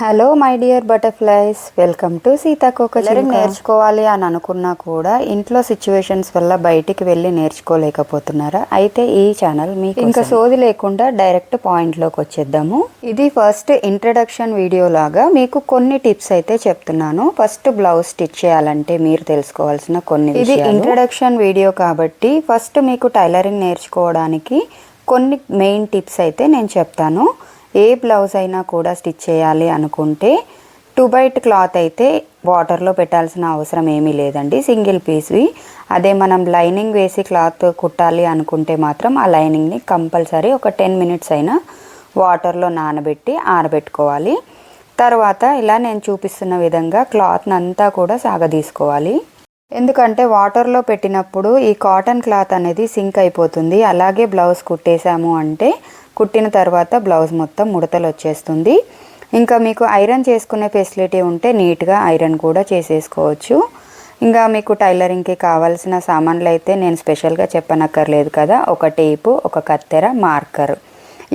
Hello my dear butterflies welcome to సీతాకోక చిలుక నేర్చుకోవాలి అని అనుకున్నా కూడా ఇంట్లో సిచ్యువేషన్స్ వల్ల బయటికి వెళ్ళి నేర్చుకోలేకపోతున్నారా? అయితే ఈ ఛానల్ మీకు ఇంకా సోది లేకుండా డైరెక్ట్ పాయింట్లోకి వచ్చేద్దాము. ఇది ఫస్ట్ ఇంట్రడక్షన్ వీడియో లాగా మీకు కొన్ని టిప్స్ అయితే చెప్తున్నాను. ఫస్ట్ బ్లౌజ్ స్టిచ్ చేయాలంటే మీరు తెలుసుకోవాల్సిన కొన్ని ఇది ఇంట్రడక్షన్ వీడియో కాబట్టి ఫస్ట్ మీకు టైలరింగ్ నేర్చుకోవడానికి కొన్ని మెయిన్ టిప్స్ అయితే నేను చెప్తాను. ఏ బ్లౌజ్ అయినా కూడా స్టిచ్ చేయాలి అనుకుంటే టూ బైట్ క్లాత్ అయితే వాటర్లో పెట్టాల్సిన అవసరం ఏమీ లేదండి. సింగిల్ పీస్వి. అదే మనం లైనింగ్ వేసి క్లాత్ కుట్టాలి అనుకుంటే మాత్రం ఆ లైనింగ్ని కంపల్సరీ ఒక టెన్ మినిట్స్ అయినా వాటర్లో నానబెట్టి ఆరబెట్టుకోవాలి. తర్వాత ఇలా నేను చూపిస్తున్న విధంగా క్లాత్ని అంతా కూడా సాగదీసుకోవాలి. ఎందుకంటే వాటర్లో పెట్టినప్పుడు ఈ కాటన్ క్లాత్ అనేది సింక్ అయిపోతుంది. అలాగే బ్లౌజ్ కుట్టేశాము అంటే కుట్టిన తర్వాత బ్లౌజ్ మొత్తం ముడతలు వచ్చేస్తుంది ఇంకా మీకు ఐరన్ చేసుకునే ఫెసిలిటీ ఉంటే నీట్గా ఐరన్ కూడా చేసేసుకోవచ్చు. ఇంకా మీకు టైలరింగ్కి కావాల్సిన సామాన్లు అయితే నేను స్పెషల్గా చెప్పనక్కర్లేదు కదా ఒక టేపు ఒక కత్తెర మార్కర్.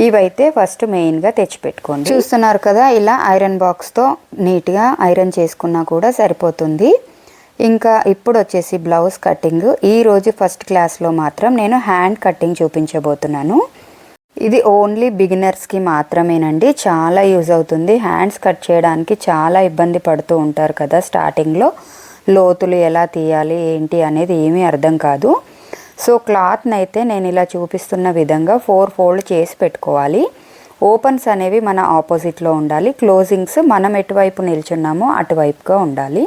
ఇవైతే ఫస్ట్ మెయిన్గా తెచ్చిపెట్టుకోండి. చూస్తున్నారు కదా ఇలా ఐరన్ బాక్స్తో నీట్గా ఐరన్ చేసుకున్నా కూడా సరిపోతుంది. ఇంకా ఇప్పుడు వచ్చేసి బ్లౌజ్ కటింగ్ ఈరోజు ఫస్ట్ క్లాస్లో మాత్రం నేను హ్యాండ్ కటింగ్ చూపించబోతున్నాను. ఇది ఓన్లీ బిగినర్స్కి మాత్రమేనండి. చాలా యూజ్ అవుతుంది. హ్యాండ్స్ కట్ చేయడానికి చాలా ఇబ్బంది పడుతూ ఉంటారు కదా స్టార్టింగ్లో. లోతులు ఎలా తీయాలి ఏంటి అనేది ఏమీ అర్థం కాదు. సో క్లాత్ని అయితే నేను ఇలా చూపిస్తున్న విధంగా ఫోర్ ఫోల్డ్ చేసి పెట్టుకోవాలి. ఓపెన్స్ అనేవి మన ఆపోజిట్లో ఉండాలి. క్లోజింగ్స్ మనం ఎటువైపు నిల్చున్నామో అటువైపుగా ఉండాలి.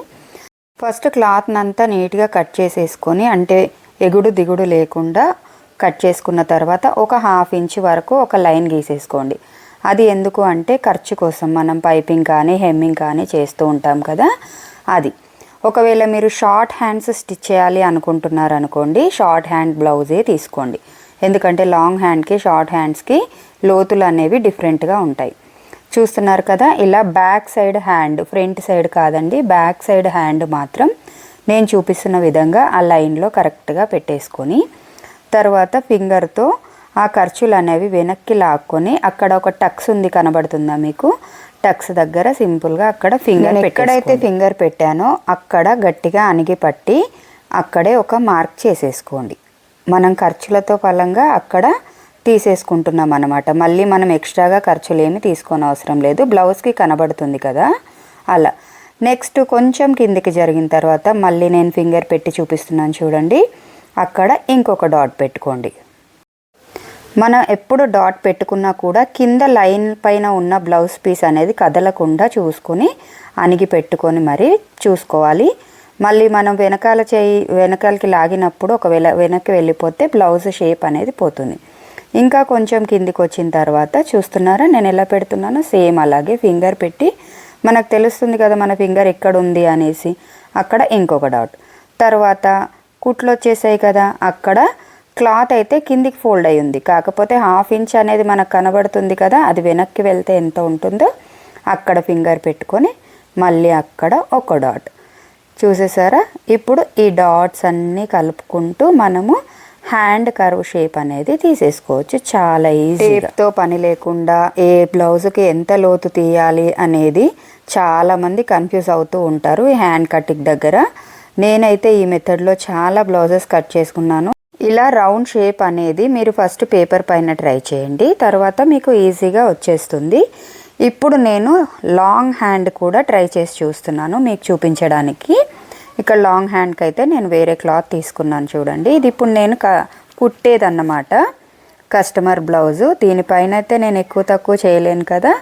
ఫస్ట్ క్లాత్ని అంతా నీట్గా కట్ చేసేసుకొని అంటే ఎగుడు దిగుడు లేకుండా కట్ చేసుకున్న తర్వాత ఒక హాఫ్ ఇంచ్ వరకు ఒక లైన్ గీసేసుకోండి. అది ఎందుకు అంటే ఖర్చు కోసం మనం పైపింగ్ కానీ హెమ్మింగ్ కానీ చేస్తూ ఉంటాం కదా. అది. ఒకవేళ మీరు షార్ట్ హ్యాండ్స్ స్టిచ్ చేయాలి అనుకుంటున్నారు అనుకోండి షార్ట్ హ్యాండ్ బ్లౌజే తీసుకోండి. ఎందుకంటే లాంగ్ హ్యాండ్కి షార్ట్ హ్యాండ్స్కి లోతులు అనేవి డిఫరెంట్గా ఉంటాయి. చూస్తున్నారు కదా ఇలా back side hand front side కాదండి బ్యాక్ సైడ్ హ్యాండ్ మాత్రం నేను చూపిస్తున్న విధంగా ఆ లైన్లో కరెక్ట్గా పెట్టేసుకొని తర్వాత ఫింగర్తో ఆ ఖర్చులు అనేవి వెనక్కి లాక్కొని అక్కడ ఒక టక్స్ ఉంది కనబడుతుందా మీకు? టక్స్ దగ్గర సింపుల్గా అక్కడ ఫింగర్ ఎక్కడైతే ఫింగర్ పెట్టానో అక్కడ గట్టిగా అణిగి పట్టి అక్కడే ఒక మార్క్ చేసేసుకోండి. మనం ఖర్చులతో ఫలంగా అక్కడ తీసేసుకుంటున్నాం అనమాట మళ్ళీ మనం ఎక్స్ట్రాగా ఖర్చులు ఏమి తీసుకోని అవసరం లేదు. బ్లౌజ్కి కనబడుతుంది కదా? అలా. నెక్స్ట్ కొంచెం కిందికి జరిగిన తర్వాత మళ్ళీ నేను ఫింగర్ పెట్టి చూపిస్తున్నాను చూడండి. అక్కడ ఇంకొక డాట్ పెట్టుకోండి. మనం ఎప్పుడు డాట్ పెట్టుకున్నా కూడా కింద లైన్ పైన ఉన్న బ్లౌజ్ పీస్ అనేది కదలకుండా చూసుకొని అణిగి పెట్టుకొని మరి చూసుకోవాలి. మళ్ళీ మనం వెనకాల చేయి వెనకాలకి లాగినప్పుడు ఒకవేళ వెనక్కి వెళ్ళిపోతే బ్లౌజ్ షేప్ అనేది పోతుంది. ఇంకా కొంచెం కిందికి వచ్చిన తర్వాత చూస్తున్నారా? నేను ఎలా పెడుతున్నానో? సేమ్ అలాగే ఫింగర్ పెట్టి మనకు తెలుస్తుంది కదా మన ఫింగర్ ఎక్కడ ఉంది అనేసి. అక్కడ ఇంకొక డాట్ తర్వాత కుట్లు వచ్చేసాయి కదా అక్కడ క్లాత్ అయితే కిందికి ఫోల్డ్ అయి ఉంది. కాకపోతే హాఫ్ ఇంచ్ అనేది మనకు కనబడుతుంది కదా అది వెనక్కి వెళ్తే ఎంత ఉంటుందో అక్కడ ఫింగర్ పెట్టుకొని మళ్ళీ అక్కడ ఒక డాట్. చూసేసారా? ఇప్పుడు ఈ డాట్స్ అన్నీ కలుపుకుంటూ మనము హ్యాండ్ కర్వ్ షేప్ అనేది తీసేసుకోవచ్చు. చాలా ఈజీతో పని లేకుండా ఏ బ్లౌజ్కి ఎంత లోతు తీయాలి అనేది చాలామంది కన్ఫ్యూజ్ అవుతూ ఉంటారు ఈ హ్యాండ్ కటింగ్ దగ్గర. నేనైతే ఈ మెథడ్లో చాలా బ్లౌజెస్ కట్ చేసుకున్నాను. ఇలా రౌండ్ షేప్ అనేది మీరు ఫస్ట్ పేపర్ పైన ట్రై చేయండి. తర్వాత మీకు ఈజీగా వచ్చేస్తుంది. ఇప్పుడు నేను లాంగ్ హ్యాండ్ కూడా ట్రై చేసి చూస్తున్నాను మీకు చూపించడానికి. ఇక్కడ లాంగ్ హ్యాండ్కి అయితే నేను వేరే క్లాత్ తీసుకున్నాను చూడండి. ఇది ఇప్పుడు నేను క కుట్టేదన్నమాట. కస్టమర్ బ్లౌజు దీనిపైన అయితే నేను ఎక్కువ తక్కువ చేయలేను కదా.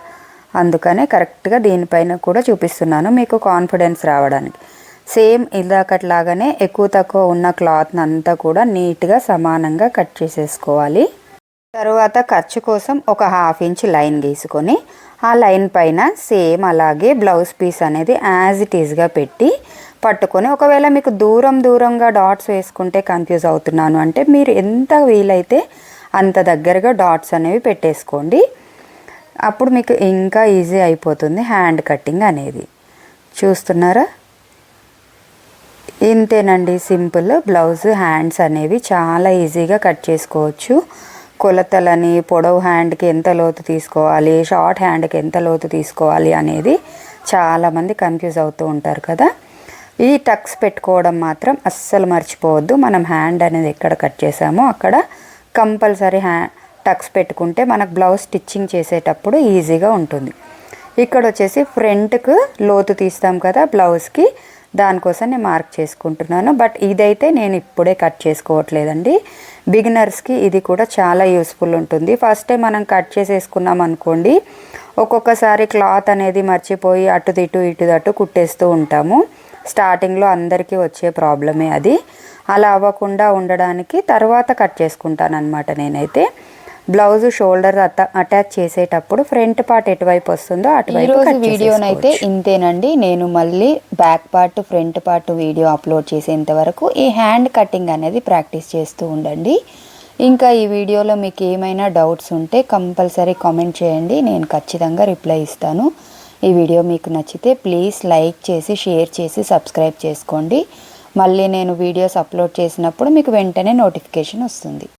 అందుకనే కరెక్ట్గా దీనిపైన కూడా చూపిస్తున్నాను. మీకు కాన్ఫిడెన్స్ రావడానికి. సేమ్ ఇలాకట్లాగానే ఎక్కువ తక్కువ ఉన్న క్లాత్ని అంతా కూడా నీట్గా సమానంగా కట్ చేసేసుకోవాలి. తరువాత ఖర్చు కోసం ఒక హాఫ్ ఇంచ్ లైన్ గీసుకొని ఆ లైన్ పైన సేమ్ అలాగే బ్లౌజ్ పీస్ అనేది యాజ్ ఇట్ ఈస్గా పెట్టి పట్టుకొని ఒకవేళ మీకు దూరం దూరంగా డాట్స్ వేసుకుంటే కన్ఫ్యూజ్ అవుతున్నాను. అంటే మీరు ఎంత వీలైతే అంత దగ్గరగా డాట్స్ అనేవి పెట్టేసుకోండి. అప్పుడు మీకు ఇంకా ఈజీ అయిపోతుంది హ్యాండ్ కటింగ్ అనేది. చూస్తున్నారా? ఇంతేనండి సింపుల్. బ్లౌజ్ హ్యాండ్స్ అనేవి చాలా ఈజీగా కట్ చేసుకోవచ్చు. కొలతలని పొడవు హ్యాండ్కి ఎంత లోతు తీసుకోవాలి షార్ట్ హ్యాండ్కి ఎంత లోతు తీసుకోవాలి అనేది చాలామంది కన్ఫ్యూజ్ అవుతూ ఉంటారు కదా. ఈ టక్స్ పెట్టుకోవడం మాత్రం అస్సలు మర్చిపోవద్దు. మనం హ్యాండ్ అనేది ఎక్కడ కట్ చేసామో అక్కడ కంపల్సరీ హ్యా టక్స్ పెట్టుకుంటే మనకు బ్లౌజ్ స్టిచ్చింగ్ చేసేటప్పుడు ఈజీగా ఉంటుంది. ఇక్కడ వచ్చేసి ఫ్రంట్కు లోతు తీస్తాం కదా బ్లౌజ్కి. దానికోసం నేను మార్క్ చేసుకుంటున్నాను. బట్ ఇదైతే నేను ఇప్పుడే కట్ చేసుకోవట్లేదండి. బిగినర్స్కి ఇది కూడా చాలా యూస్ఫుల్ ఉంటుంది. ఫస్ట్ టైం మనం కట్ చేసేసుకున్నాం అనుకోండి ఒక్కొక్కసారి క్లాత్ అనేది మర్చిపోయి అటు ఇటు ఇటు అటు కుట్టేస్తూ ఉంటాము. స్టార్టింగ్లో అందరికీ వచ్చే ప్రాబ్లమే అది. అలా అవ్వకుండా ఉండడానికి తర్వాత కట్ చేసుకుంటాను అనమాట నేనైతే. బ్లౌజ్ షోల్డర్ అటాచ్ చేసేటప్పుడు ఫ్రంట్ పార్ట్ ఎటువైపు వస్తుందో అటువైపు వీడియోనైతే ఇంతేనండి. నేను మళ్ళీ back part front part video upload చేసేంత వరకు ఈ హ్యాండ్ కటింగ్ అనేది ప్రాక్టీస్ చేస్తూ ఉండండి. ఇంకా ఈ వీడియోలో మీకు ఏమైనా డౌట్స్ ఉంటే కంపల్సరీ కామెంట్ చేయండి. నేను ఖచ్చితంగా రిప్లై ఇస్తాను. ఈ వీడియో మీకు నచ్చితే ప్లీజ్ లైక్ చేసి షేర్ చేసి సబ్స్క్రైబ్ చేసుకోండి. మళ్ళీ నేను వీడియోస్ అప్లోడ్ చేసినప్పుడు మీకు వెంటనే నోటిఫికేషన్ వస్తుంది.